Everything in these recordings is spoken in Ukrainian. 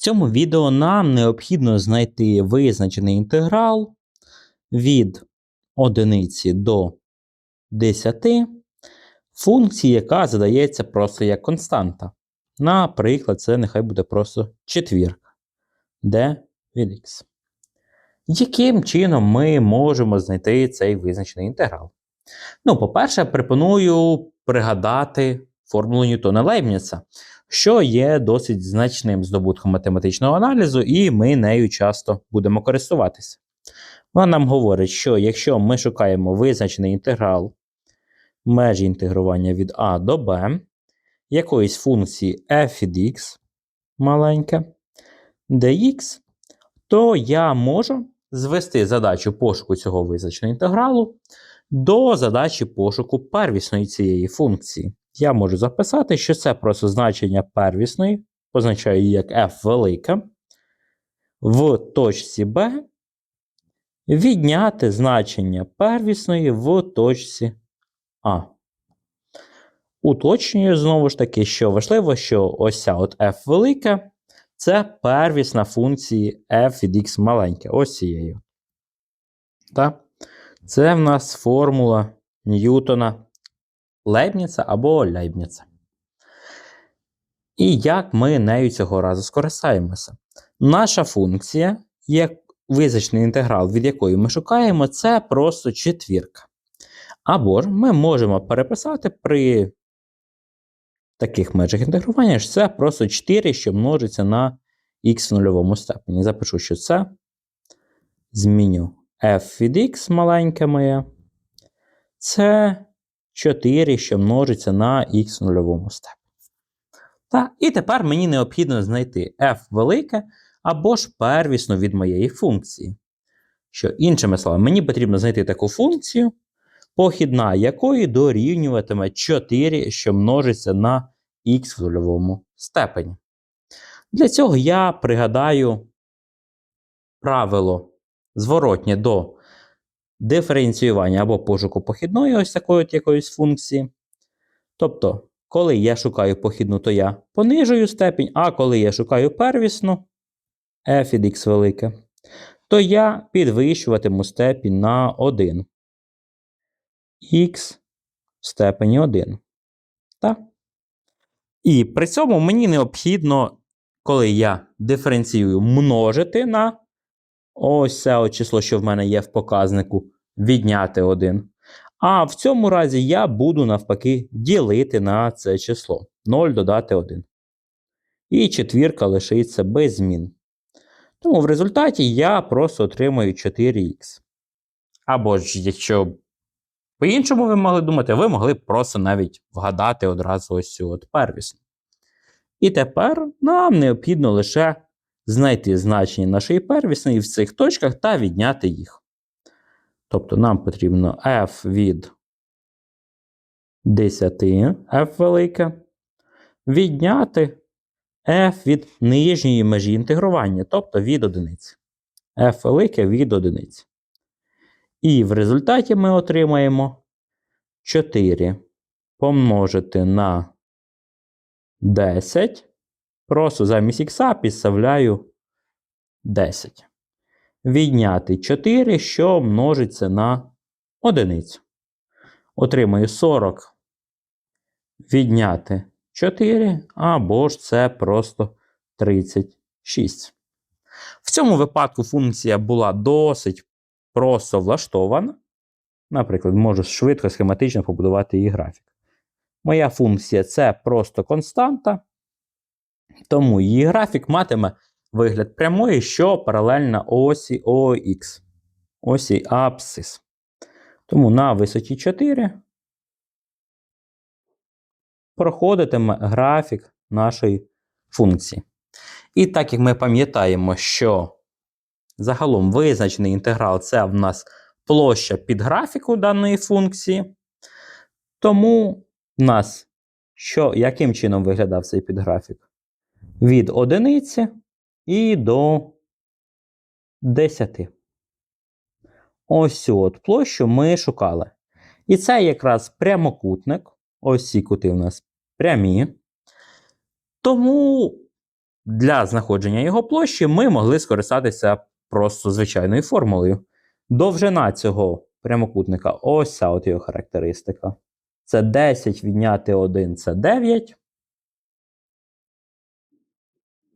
цьому відео нам необхідно знайти визначений інтеграл від одиниці до 10 функції, яка задається просто як константа. Наприклад, це нехай буде просто четвірка, d від x. Яким чином ми можемо знайти цей визначений інтеграл? Ну, по-перше, пропоную пригадати формулу Ньютона Лейбніца, що є досить значним здобутком математичного аналізу, і ми нею часто будемо користуватися. Вона нам говорить, що якщо ми шукаємо визначений інтеграл межі інтегрування від А до Б, якоїсь функції f від x маленьке, dx, то я можу звести задачу пошуку цього визначеного інтегралу до задачі пошуку первісної цієї функції. Я можу записати, що це просто значення первісної, позначаю її як f велика, в точці B відняти значення первісної в точці А. Уточнюю знову ж таки, що важливо, що ось ця от f велика це первісна функції f від x маленьке. Ось цією. Це в нас формула Ньютона Лейбніца або Лейбніца. І як ми нею цього разу скористаємося? Наша функція, як визначений інтеграл, від якої ми шукаємо, це просто четвірка. Або ж ми можемо переписати при таких межах інтегрування, що це просто 4, що множиться на х в нульовому степені. Запишу, що це зміню f від x маленьке моє. Це 4, що множиться на х нульовому степені. Так, І тепер мені необхідно знайти f велике або ж первісну від моєї функції. Що, іншими словами, мені потрібно знайти таку функцію, похідна якої дорівнюватиме 4, що множиться на х в нульовому степені. Для цього я пригадаю правило зворотнє до диференціювання або пошуку похідної ось такої от якоїсь функції. Тобто, коли я шукаю похідну, то я понижую степінь, а коли я шукаю первісну f від x велике, то я підвищуватиму степінь на 1. х в степені 1. Так? І при цьому мені необхідно, коли я диференціюю, множити на ось це от число, що в мене є в показнику, відняти 1. А в цьому разі я буду навпаки ділити на це число. 0 додати 1. І четвірка лишиться без змін. Тому в результаті я просто отримаю 4х. Або ж, якщо по-іншому ви могли думати, ви могли б просто навіть вгадати одразу ось цю от первісну. І тепер нам необхідно лише знайти значення нашої первісної в цих точках та відняти їх. Тобто нам потрібно f від 10, f велике, відняти f від нижньої межі інтегрування, тобто від одиниці. f велике від одиниці. І в результаті ми отримаємо 4 помножити на 10. Просто замість х підставляю 10. Відняти 4, що множиться на одиницю. Отримаю 40. Відняти 4, або ж це просто 36. В цьому випадку функція була досить просто влаштована. Наприклад, можу швидко схематично побудувати її графік. Моя функція це просто константа. Тому її графік матиме вигляд прямої, що паралельна осі ОХ, осі апсис. Тому на висоті 4 проходитиме графік нашої функції. І так як ми пам'ятаємо, що загалом визначений інтеграл це в нас площа під графіку даної функції, тому в нас що, яким чином виглядав цей підграфік? Від одиниці і до 10. Ось цю от площу ми шукали. І це якраз прямокутник. Ось ці кути у нас прямі. Тому для знаходження його площі ми могли скористатися просто звичайною формулою. Довжина цього прямокутника ось ця от його характеристика. Це 10 відняти 1 це 9.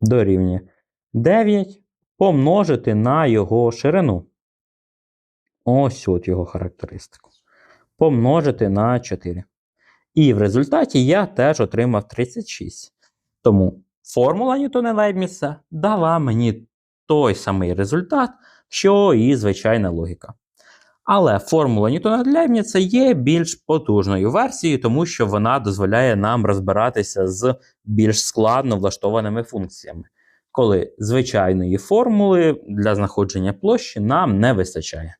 Дорівнює 9 помножити на його ширину. Ось от його характеристику. Помножити на 4. І в результаті я теж отримав 36. Тому формула Ньютона Лейбніца дала мені той самий результат, що і звичайна логіка. Але формула Ньютона Лейбніца є більш потужною версією, тому що вона дозволяє нам розбиратися з більш складно влаштованими функціями, коли звичайної формули для знаходження площі нам не вистачає.